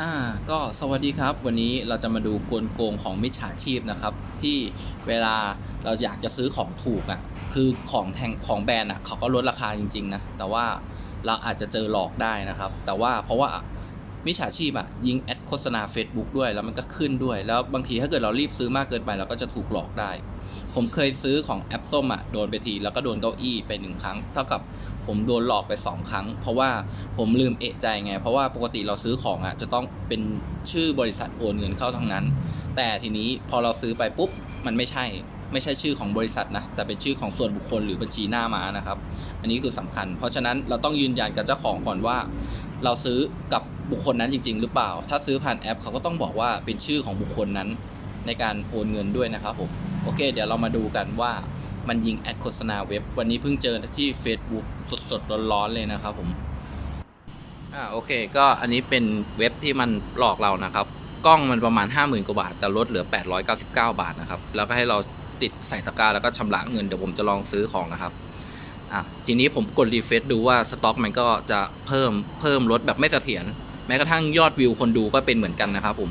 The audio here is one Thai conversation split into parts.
อ่าก็สวัสดีครับ วันนี้เราจะมาดูกลโกงของมิจฉาชีพนะครับ ที่เวลาเราอยากจะซื้อของถูกอะ่ะคือของแทงของแบรนด์อะเขาก็ลดราคาจริงๆนะแต่ว่าเราอาจจะเจอหลอกได้นะครับ แต่ว่าเพราะว่า มิจฉาชีพอะยิงแอดโฆษณา Facebook ด้วยแล้วมันก็ขึ้นด้วย แล้วบางทีถ้าเกิดเรารีบซื้อมากเกินไปเราก็จะถูกหลอกได้ ผมเคยซื้อของแอปส้มอะโดนไปทีแล้วก็โดนเก้าอี้ไปหนึ่งครั้ง เท่ากับผมโดนหลอกไปสองครั้ง เพราะว่าผมลืมเอะใจไง เพราะว่าปกติเราซื้อของอะจะต้องเป็นชื่อบริษัทโอนเงินเข้าทั้งนั้น แต่ทีนี้พอเราซื้อไปปุ๊บมันไม่ใช่ ไม่ใช่ชื่อของบริษัทนะแต่เป็นชื่อของส่วนบุคคลหรือบัญชีหน้าม้านะครับ อันนี้คือสำคัญ เพราะฉะนั้นเราต้องยืนยันกับเจ้าของก่อนว่า เราซื้อกับบุคคลนั้นจริง ๆ หรือเปล่า ถ้าซื้อผ่านแอปเขาก็ต้องบอกว่าเป็นชื่อของบุคคลนั้น ในการโอนเงินด้วยนะครับผมโอเค เดี๋ยวเรามาดูกันว่ามันยิงแอดโฆษณาเว็บ วันนี้เพิ่งเจอที่ Facebook สดๆร้อนๆเลยนะครับผมอ่าโอเค ก็อันนี้เป็นเว็บที่มันหลอกเรานะครับ กล้องมันประมาณ 50,000 กว่าบาท แต่ลดเหลือ 899 บาทนะครับ แล้วก็ให้เรา ติดใส่ตะกร้าแล้วก็ชำระเงินเดี๋ยวผมจะลองซื้อของนะครับอะทีนี้ผมกดรีเฟซดูว่าสต็อกมันก็จะเพิ่มเพิ่มลดแบบไม่เสถียรแม้กระทั่งยอดวิวคนดูก็เป็นเหมือนกันนะครับผม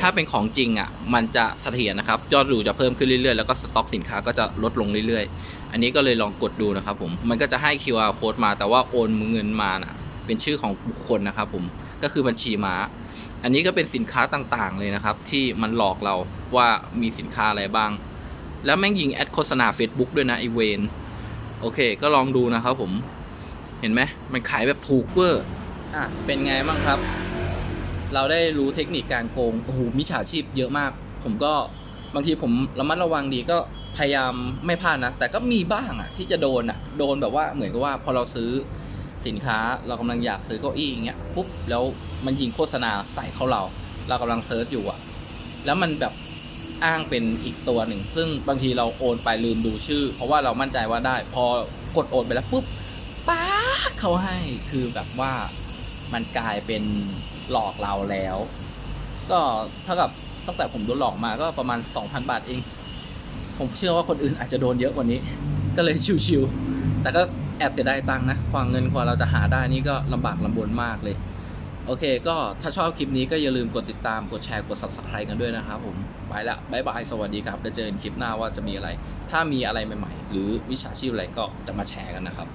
ถ้าเป็นของจริงอะมันจะเสถียรนะครับยอดดูจะเพิ่มขึ้นเรื่อยๆ แล้วก็สต็อกสินค้าก็จะลดลงเรื่อยๆ อันนี้ก็เลยลองกดดูนะครับผมมันก็จะให้ QR code มาแต่ว่าโอนเงินมาน่ะเป็นชื่อของบุคคลนะครับผมก็คือบัญชีม้า อันนี้ก็เป็นสินค้าต่างๆเลยนะครับ ที่มันหลอกเราว่ามีสินค้าอะไรบ้าง แล้วแม่งยิงแอดโฆษณา Facebook ด้วยนะไอเวนโอเค ก็ลองดูนะครับผม เห็นไหมมันขายแบบถูกเวอร์อะเป็นไงบ้างครับ เราได้รู้เทคนิคการโกงโอ้โหมิจฉาชีพเยอะมาก ผมก็บางทีผมระมัดระวังดีก็พยายามไม่พลาดนะ แต่ก็มีบ้างอะที่จะโดนอะโดนแบบว่าเหมือนกับว่าพอเราซื้อสินค้าเรากำลังอยากซื้อเก้าอี้อย่างเงี้ยปุ๊บแล้วมันยิงโฆษณาใส่เข้าเรา เรากำลังเซิร์ชอยู่อะแล้วมันแบบ อ้างเป็นอีกตัวหนึ่ง ซึ่งบางทีเราโอนไปลืมดูชื่อ เพราะว่าเรามั่นใจว่าได้ พอกดโอนไปแล้วปุ๊บป้าเขาให้คือแบบว่ามันกลายเป็นหลอกเราแล้ว ก็เท่ากับตั้งแต่ผมโดนหลอกมาก็ประมาณ 2,000 บาทเอง ผมเชื่อว่าคนอื่นอาจจะโดนเยอะกว่านี้ ก็เลยชิวๆแต่ก็แอบเสียดายตังค์นะความเงินกว่าเราจะหาได้นี่ก็ลำบากลำบนมากเลย โอเค ก็ถ้าชอบคลิปนี้ก็อย่าลืมกดติดตาม กดแชร์ กด subscribe กันด้วยนะครับผม ไปละบายบาย สวัสดีครับแล้วเจอกันคลิปหน้าว่าจะมีอะไร ถ้ามีอะไรใหม่ ๆ หรือวิชาชีพอะไรก็จะมาแชร์กันนะครับ